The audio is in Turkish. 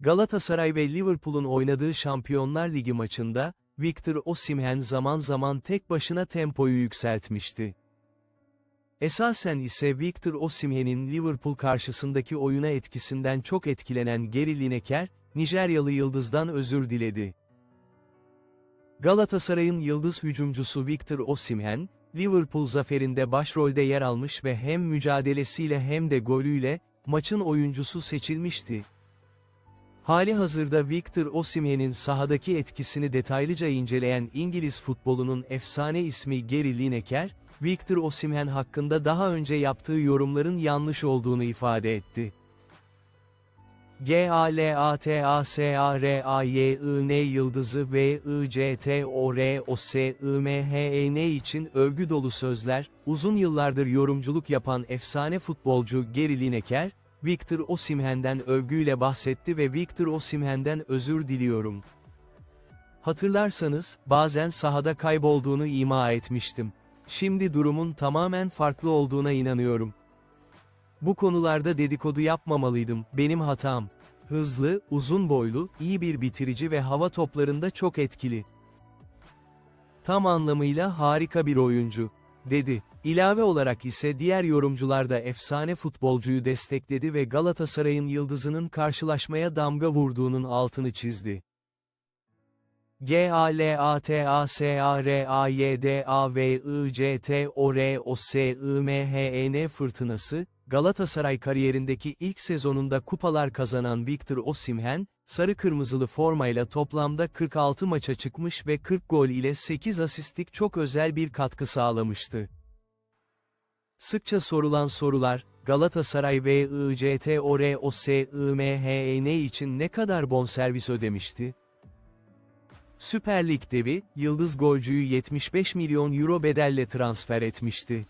Galatasaray ve Liverpool'un oynadığı Şampiyonlar Ligi maçında, Victor Osimhen zaman zaman tek başına tempoyu yükseltmişti. Esasen ise Victor Osimhen'in Liverpool karşısındaki oyuna etkisinden çok etkilenen Gary Lineker, Nijeryalı yıldızdan özür diledi. Galatasaray'ın yıldız hücumcusu Victor Osimhen, Liverpool zaferinde başrolde yer almış ve hem mücadelesiyle hem de golüyle, maçın oyuncusu seçilmişti. Hali hazırda Victor Osimhen'in sahadaki etkisini detaylıca inceleyen İngiliz futbolunun efsane ismi Gary Lineker, Victor Osimhen hakkında daha önce yaptığı yorumların yanlış olduğunu ifade etti. G-A-L-A-T-A-S-A-R-A-Y-I-N yıldızı ve I-C-T-O-R-O-S-I-M-H-E-N için övgü dolu sözler, uzun yıllardır yorumculuk yapan efsane futbolcu Gary Lineker, Victor Osimhen'den övgüyle bahsetti ve Victor Osimhen'den özür diliyorum. Hatırlarsanız, bazen sahada kaybolduğunu ima etmiştim. Şimdi durumun tamamen farklı olduğuna inanıyorum. Bu konularda dedikodu yapmamalıydım, benim hatam. Hızlı, uzun boylu, iyi bir bitirici ve hava toplarında çok etkili. Tam anlamıyla harika bir oyuncu, dedi. İlave olarak ise diğer yorumcular da efsane futbolcuyu destekledi ve Galatasaray'ın yıldızının karşılaşmaya damga vurduğunun altını çizdi. G-A-L-A-T-A-S-A-R-A-Y-D-A-V-I-C-T-O-R-O-S-I-M-H-E-N fırtınası, Galatasaray kariyerindeki ilk sezonunda kupalar kazanan Victor Osimhen, sarı kırmızılı formayla toplamda 46 maça çıkmış ve 40 gol ile 8 asistlik çok özel bir katkı sağlamıştı. Sıkça sorulan sorular, Galatasaray ve ICTOROSIMHEN için ne kadar bonservis ödemişti? Süper Lig devi, yıldız golcüyü 75 milyon euro bedelle transfer etmişti.